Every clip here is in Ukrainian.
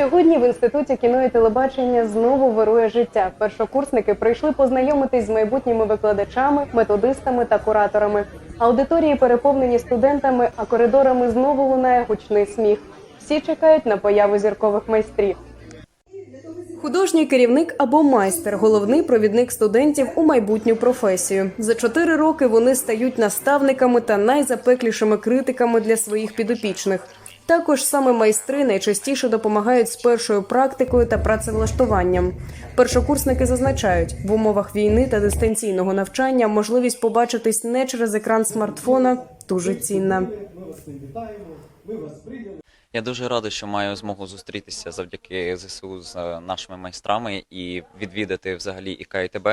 Сьогодні в інституті кіно і телебачення знову вирує життя. Першокурсники прийшли познайомитись з майбутніми викладачами, методистами та кураторами. Аудиторії переповнені студентами, а коридорами знову лунає гучний сміх. Всі чекають на появу зіркових майстрів. Художній керівник або майстер головний провідник студентів у майбутню професію. За чотири роки вони стають наставниками та найзапеклішими критиками для своїх підопічних. Також саме майстри найчастіше допомагають з першою практикою та працевлаштуванням. Першокурсники зазначають, в умовах війни та дистанційного навчання можливість побачитись не через екран смартфона дуже цінна. Я дуже радий, що маю змогу зустрітися завдяки ЗСУ з е, нашими майстрами і відвідати взагалі ІК і ТБ.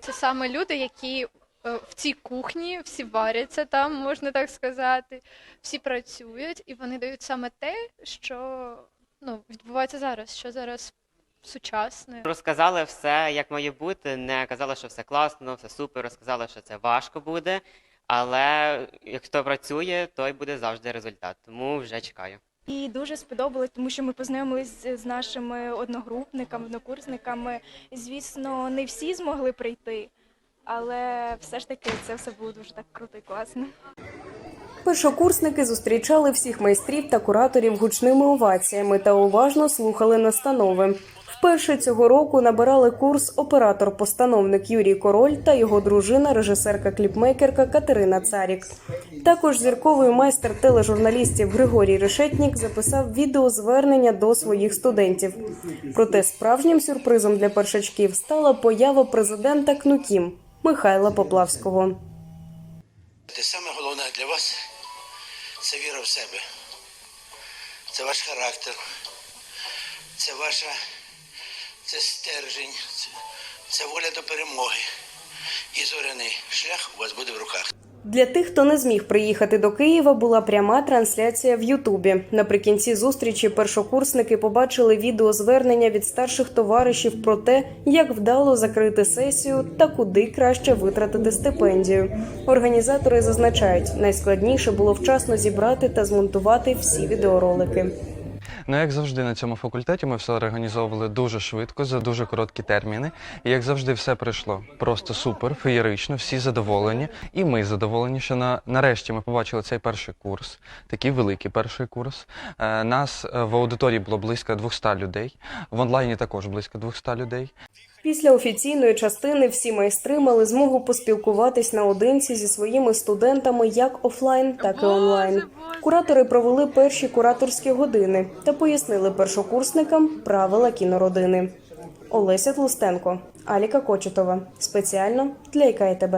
Це саме люди, які в цій кухні всі варяться там, можна так сказати, всі працюють, і вони дають саме те, що ну, відбувається зараз, що зараз сучасне. Розказали все, як має бути. Не казали, що все класно, все супер. Розказали, що це важко буде. Але як хто працює, той буде завжди результат. Тому вже чекаю. І дуже сподобалось, тому що ми познайомились з нашими одногрупниками, однокурсниками. Звісно, не всі змогли прийти, але все ж таки це все було дуже так круто і класно. Першокурсники зустрічали всіх майстрів та кураторів гучними оваціями та уважно слухали настанови. Вперше цього року набирали курс оператор-постановник Юрій Король та його дружина, режисерка-кліпмейкерка Катерина Царік. Також зірковий майстер тележурналістів Григорій Решетнік записав відеозвернення до своїх студентів. Проте справжнім сюрпризом для першачків стала поява президента КНУКІМ Михайла Поплавського. Саме головне для вас це віра в себе. Це ваш характер, це ваша це стержень, це, це воля до перемоги. І зоряний шлях у вас буде в руках. Для тих, хто не зміг приїхати до Києва, була пряма трансляція в Ютубі. Наприкінці зустрічі першокурсники побачили відеозвернення від старших товаришів про те, як вдало закрити сесію та куди краще витратити стипендію. Організатори зазначають, найскладніше було вчасно зібрати та змонтувати всі відеоролики. Ну, як завжди, на цьому факультеті ми все організовували дуже швидко, за дуже короткі терміни. І як завжди, все пройшло просто супер, феєрично, всі задоволені. І ми задоволені, що на, нарешті ми побачили цей перший курс, такий великий перший курс. Е, нас е, в аудиторії було близько 200 людей, в онлайні також близько 200 людей. Після офіційної частини всі майстри мали змогу поспілкуватись наодинці зі своїми студентами як офлайн, так і онлайн. Куратори провели перші кураторські години та пояснили першокурсникам правила кінородини. Олеся Тлустенко, Аліка Кочетова. Спеціально для ІКТБ.